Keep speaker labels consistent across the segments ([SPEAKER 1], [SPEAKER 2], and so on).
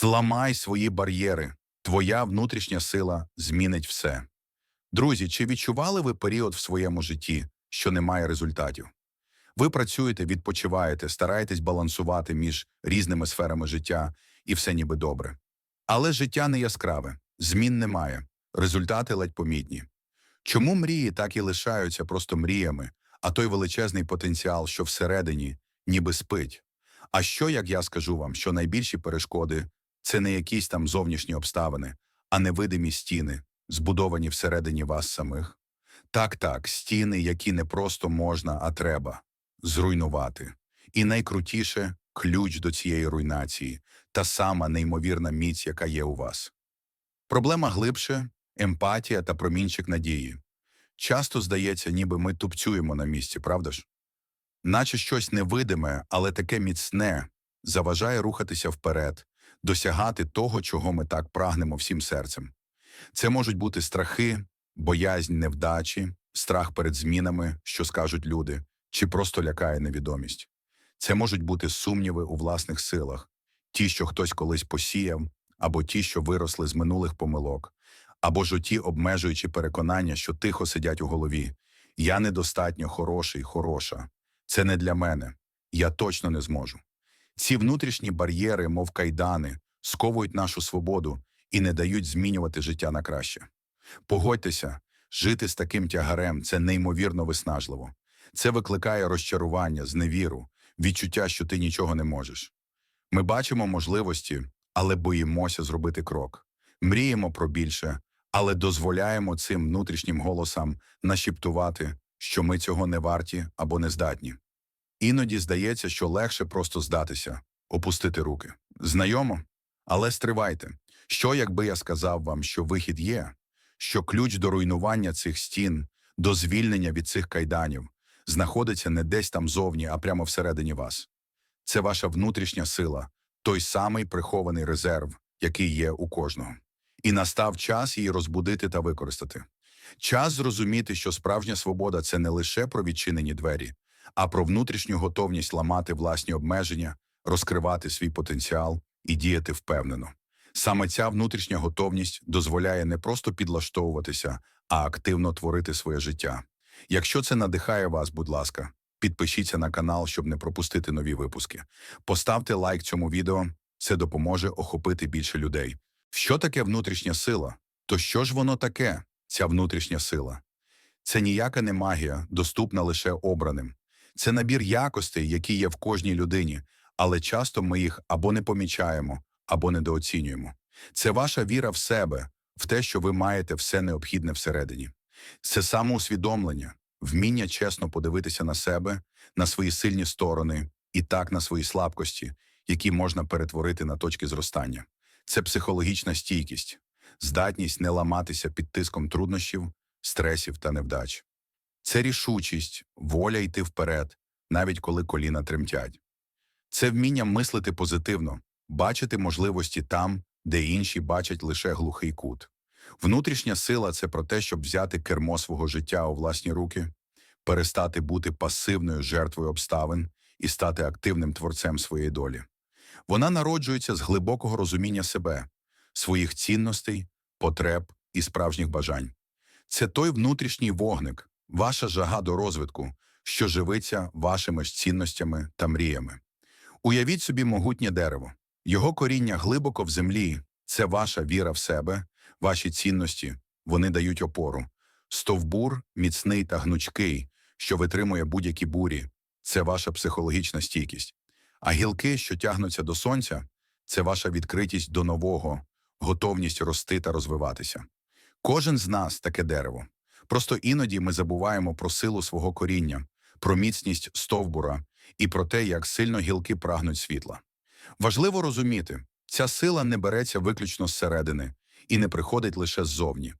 [SPEAKER 1] Зламай свої бар'єри. Твоя внутрішня сила змінить все. Друзі, чи відчували ви період в своєму житті, що немає результатів? Ви працюєте, відпочиваєте, стараєтесь балансувати між різними сферами життя, і все ніби добре. Але життя не яскраве, змін немає, результати ледь помітні. Чому мрії так і лишаються просто мріями, а той величезний потенціал, що всередині, ніби спить? А що, як я скажу вам, що найбільші перешкоди це не якісь там зовнішні обставини, а невидимі стіни, збудовані всередині вас самих? Так, так, стіни, які не просто можна, а треба зруйнувати. І найкрутіше ключ до цієї руйнації та сама неймовірна міць, яка є у вас. Проблема глибше емпатія та промінчик надії. Часто здається, ніби ми тупцюємо на місці, правда ж? Наче щось невидиме, але таке міцне, заважає рухатися вперед, досягати того, чого ми так прагнемо всім серцем. Це можуть бути страхи, боязнь невдачі, страх перед змінами, що скажуть люди, чи просто лякає невідомість. Це можуть бути сумніви у власних силах, ті, що хтось колись посіяв, або ті, що виросли з минулих помилок, або ж ті обмежуючі переконання, що тихо сидять у голові. Я недостатньо хороший, хороша. Це не для мене. Я точно не зможу. Ці внутрішні бар'єри, мов кайдани, сковують нашу свободу і не дають змінювати життя на краще. Погодьтеся, жити з таким тягарем це неймовірно виснажливо. Це викликає розчарування, зневіру, відчуття, що ти нічого не можеш. Ми бачимо можливості, але боїмося зробити крок. Мріємо про більше, але дозволяємо цим внутрішнім голосам нашіптувати, що ми цього не варті або не здатні. Іноді здається, що легше просто здатися, опустити руки. Знайомо? Але стривайте. Що, якби я сказав вам, що вихід є, що ключ до руйнування цих стін, до звільнення від цих кайданів, знаходиться не десь там зовні, а прямо всередині вас. Це ваша внутрішня сила, той самий прихований резерв, який є у кожного. І настав час її розбудити та використати. Час зрозуміти, що справжня свобода це не лише про відчинені двері, а про внутрішню готовність ламати власні обмеження, розкривати свій потенціал і діяти впевнено. Саме ця внутрішня готовність дозволяє не просто підлаштовуватися, а активно творити своє життя. Якщо це надихає вас, будь ласка, підпишіться на канал, щоб не пропустити нові випуски. Поставте лайк цьому відео, це допоможе охопити більше людей. Що таке внутрішня сила? То що ж воно таке, ця внутрішня сила? Це ніяка не магія, доступна лише обраним. Це набір якостей, які є в кожній людині, але часто ми їх або не помічаємо, або недооцінюємо. Це ваша віра в себе, в те, що ви маєте все необхідне всередині. Це самоусвідомлення, вміння чесно подивитися на себе, на свої сильні сторони і так на свої слабкості, які можна перетворити на точки зростання. Це психологічна стійкість, здатність не ламатися під тиском труднощів, стресів та невдач. Це рішучість, воля йти вперед, навіть коли коліна тремтять. Це вміння мислити позитивно, бачити можливості там, де інші бачать лише глухий кут. Внутрішня сила це про те, щоб взяти кермо свого життя у власні руки, перестати бути пасивною жертвою обставин і стати активним творцем своєї долі. Вона народжується з глибокого розуміння себе, своїх цінностей, потреб і справжніх бажань. Це той внутрішній вогник, ваша жага до розвитку, що живиться вашими ж цінностями та мріями. Уявіть собі могутнє дерево. Його коріння глибоко в землі це ваша віра в себе, ваші цінності, вони дають опору. Стовбур міцний та гнучкий, що витримує будь-які бурі, це ваша психологічна стійкість. А гілки, що тягнуться до сонця, це ваша відкритість до нового, готовність рости та розвиватися. Кожен з нас таке дерево. Просто іноді ми забуваємо про силу свого коріння, про міцність стовбура і про те, як сильно гілки прагнуть світла. Важливо розуміти, ця сила не береться виключно зсередини і не приходить лише ззовні.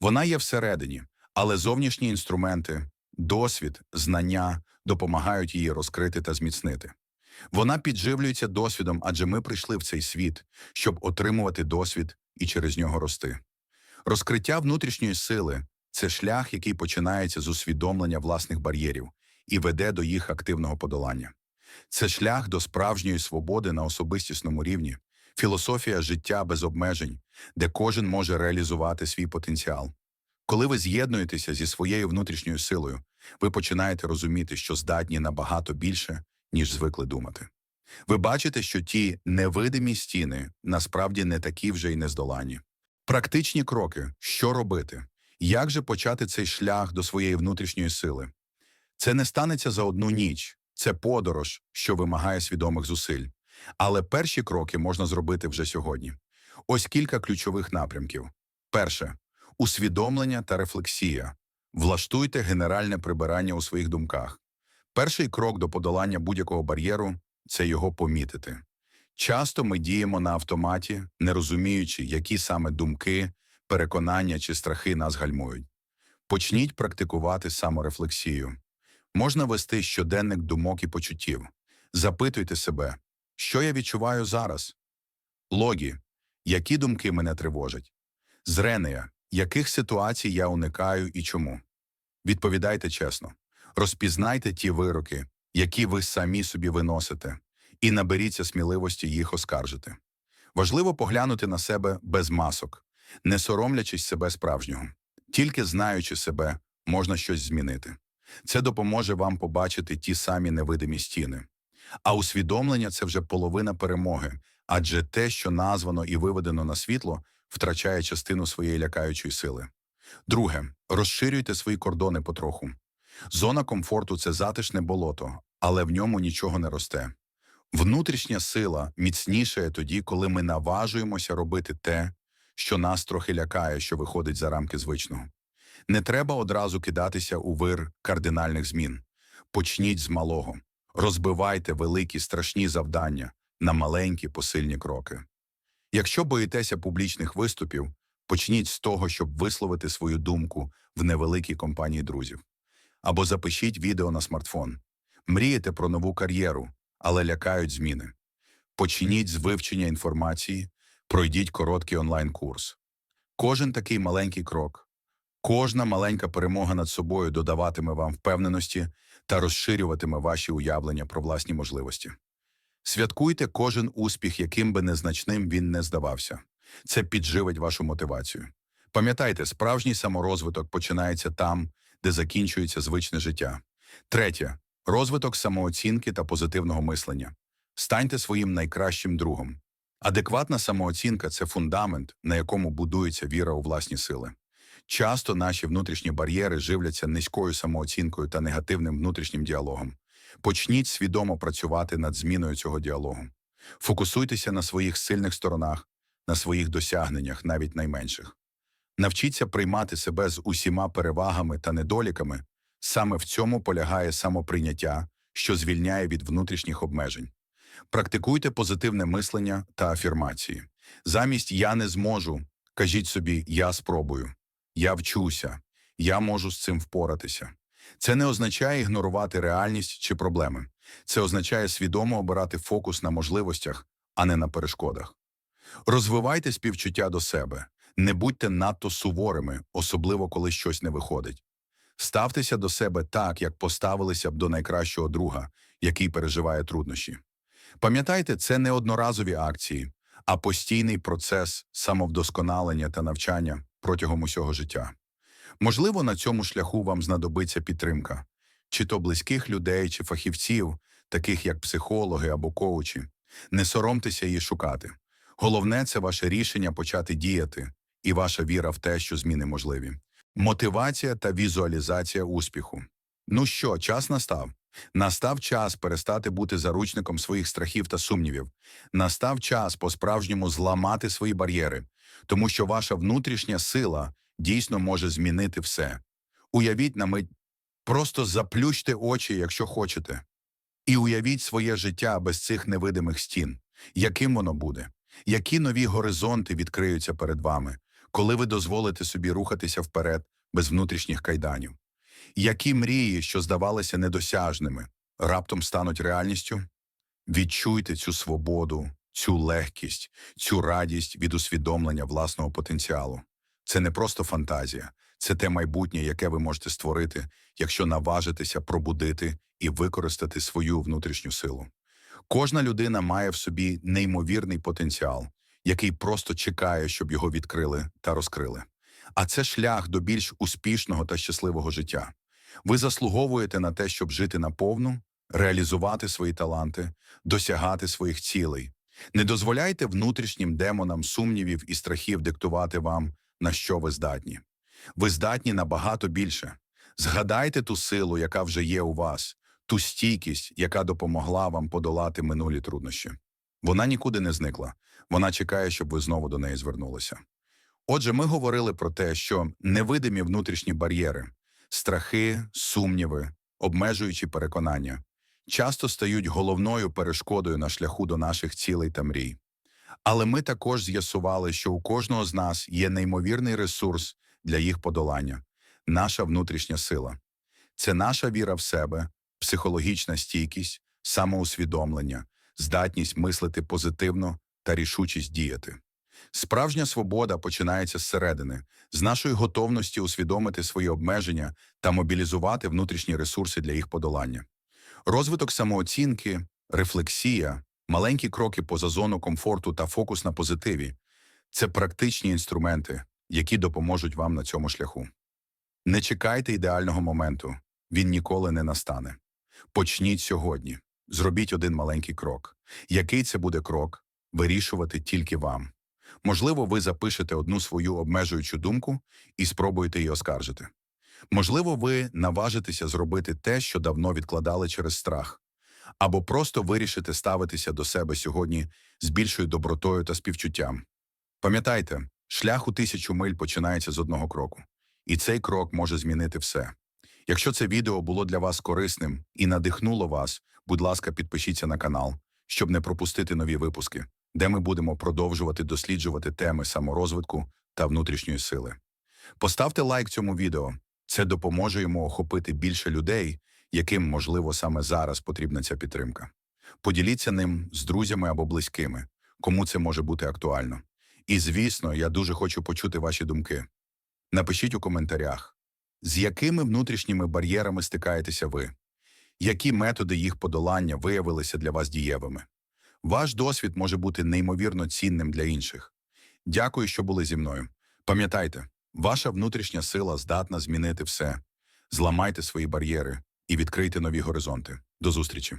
[SPEAKER 1] Вона є всередині, але зовнішні інструменти, досвід, знання допомагають її розкрити та зміцнити. Вона підживлюється досвідом, адже ми прийшли в цей світ, щоб отримувати досвід і через нього рости. Розкриття внутрішньої сили це шлях, який починається з усвідомлення власних бар'єрів і веде до їх активного подолання. Це шлях до справжньої свободи на особистісному рівні. філософія життя без обмежень, де кожен може реалізувати свій потенціал. Коли ви з'єднуєтеся зі своєю внутрішньою силою, ви починаєте розуміти, що здатні набагато більше, ніж звикли думати. Ви бачите, що ті невидимі стіни насправді не такі вже й нездолані. Практичні кроки, що робити, як же почати цей шлях до своєї внутрішньої сили? Це не станеться за одну ніч, це подорож, що вимагає свідомих зусиль. Але перші кроки можна зробити вже сьогодні. Ось кілька ключових напрямків. Перше усвідомлення та рефлексія. Влаштуйте генеральне прибирання у своїх думках. Перший крок до подолання будь-якого бар'єру це його помітити. Часто ми діємо на автоматі, не розуміючи, які саме думки, переконання чи страхи нас гальмують. Почніть практикувати саморефлексію. Можна вести щоденник думок і почуттів. Запитуйте себе, що я відчуваю зараз? Логі, які думки мене тривожать? Зренея, яких ситуацій я уникаю і чому? Відповідайте чесно. Розпізнайте ті вироки, які ви самі собі виносите, і наберіться сміливості їх оскаржити. Важливо поглянути на себе без масок, не соромлячись себе справжнього. Тільки знаючи себе, можна щось змінити. Це допоможе вам побачити ті самі невидимі стіни. А усвідомлення це вже половина перемоги, адже те, що названо і виведено на світло, втрачає частину своєї лякаючої сили. Друге, розширюйте свої кордони потроху. Зона комфорту це затишне болото, але в ньому нічого не росте. Внутрішня сила міцнішає тоді, коли ми наважуємося робити те, що нас трохи лякає, що виходить за рамки звичного. Не треба одразу кидатися у вир кардинальних змін. Почніть з малого. Розбивайте великі страшні завдання на маленькі посильні кроки. Якщо боїтеся публічних виступів, почніть з того, щоб висловити свою думку в невеликій компанії друзів. Або запишіть відео на смартфон. Мрієте про нову кар'єру, але лякають зміни. Почніть з вивчення інформації, пройдіть короткий онлайн-курс. Кожен такий маленький крок, кожна маленька перемога над собою додаватиме вам впевненості та розширюватиме ваші уявлення про власні можливості. Святкуйте кожен успіх, яким би незначним він не здавався. Це підживить вашу мотивацію. Пам'ятайте, справжній саморозвиток починається там, де закінчується звичне життя. Третє розвиток самооцінки та позитивного мислення. Станьте своїм найкращим другом. Адекватна самооцінка це фундамент, на якому будується віра у власні сили. Часто наші внутрішні бар'єри живляться низькою самооцінкою та негативним внутрішнім діалогом. Почніть свідомо працювати над зміною цього діалогу. Фокусуйтеся на своїх сильних сторонах, на своїх досягненнях, навіть найменших. Навчіться приймати себе з усіма перевагами та недоліками. Саме в цьому полягає самоприйняття, що звільняє від внутрішніх обмежень. Практикуйте позитивне мислення та афірмації. Замість я не зможу, кажіть собі я спробую, я вчуся, я можу з цим впоратися. Це не означає ігнорувати реальність чи проблеми. Це означає свідомо обирати фокус на можливостях, а не на перешкодах. Розвивайте співчуття до себе, не будьте надто суворими, особливо коли щось не виходить. Ставтеся до себе так, як поставилися б до найкращого друга, який переживає труднощі. Пам'ятайте, це не одноразові акції, а постійний процес самовдосконалення та навчання протягом усього життя. Можливо, на цьому шляху вам знадобиться підтримка, чи то близьких людей, чи фахівців, таких як психологи або коучі. Не соромтеся її шукати. Головне це ваше рішення почати діяти і ваша віра в те, що зміни можливі. Мотивація та візуалізація успіху. Ну що, час настав? Настав час перестати бути заручником своїх страхів та сумнівів. Настав час по-справжньому зламати свої бар'єри, тому що ваша внутрішня сила дійсно може змінити все. Уявіть на мить, просто заплющте очі, якщо хочете, і уявіть своє життя без цих невидимих стін. Яким воно буде? Які нові горизонти відкриються перед вами, коли ви дозволите собі рухатися вперед без внутрішніх кайданів? Які мрії, що здавалися недосяжними, раптом стануть реальністю? Відчуйте цю свободу, цю легкість, цю радість від усвідомлення власного потенціалу. Це не просто фантазія, це те майбутнє, яке ви можете створити, якщо наважитеся пробудити і використати свою внутрішню силу. Кожна людина має в собі неймовірний потенціал, який просто чекає, щоб його відкрили та розкрили. А це шлях до більш успішного та щасливого життя. Ви заслуговуєте на те, щоб жити наповну, реалізувати свої таланти, досягати своїх цілей. Не дозволяйте внутрішнім демонам сумнівів і страхів диктувати вам, на що ви здатні. Ви здатні набагато більше. Згадайте ту силу, яка вже є у вас, ту стійкість, яка допомогла вам подолати минулі труднощі. Вона нікуди не зникла. Вона чекає, щоб ви знову до неї звернулися. Отже, ми говорили про те, що невидимі внутрішні бар'єри, страхи, сумніви, обмежуючі переконання часто стають головною перешкодою на шляху до наших цілей та мрій. Але ми також з'ясували, що у кожного з нас є неймовірний ресурс для їх подолання наша внутрішня сила. Це наша віра в себе, психологічна стійкість, самоусвідомлення, здатність мислити позитивно та рішучість діяти. Справжня свобода починається зсередини, з нашої готовності усвідомити свої обмеження та мобілізувати внутрішні ресурси для їх подолання. Розвиток самооцінки, рефлексія, маленькі кроки поза зону комфорту та фокус на позитиві це практичні інструменти, які допоможуть вам на цьому шляху. Не чекайте ідеального моменту, він ніколи не настане. Почніть сьогодні, зробіть один маленький крок. Який це буде крок, вирішувати тільки вам. Можливо, ви запишете одну свою обмежуючу думку і спробуєте її оскаржити. Можливо, ви наважитеся зробити те, що давно відкладали через страх, або просто вирішите ставитися до себе сьогодні з більшою добротою та співчуттям. Пам'ятайте, шлях у тисячу миль починається з одного кроку, і цей крок може змінити все. Якщо це відео було для вас корисним і надихнуло вас, будь ласка, підпишіться на канал, щоб не пропустити нові випуски, де ми будемо продовжувати досліджувати теми саморозвитку та внутрішньої сили. Поставте лайк цьому відео. Це допоможе йому охопити більше людей, яким, можливо, саме зараз потрібна ця підтримка. Поділіться ним з друзями або близькими, кому це може бути актуально. І, звісно, я дуже хочу почути ваші думки. Напишіть у коментарях, з якими внутрішніми бар'єрами стикаєтеся ви, які методи їх подолання виявилися для вас дієвими. Ваш досвід може бути неймовірно цінним для інших. Дякую, що були зі мною. Пам'ятайте, ваша внутрішня сила здатна змінити все. Зламайте свої бар'єри і відкрийте нові горизонти. До зустрічі!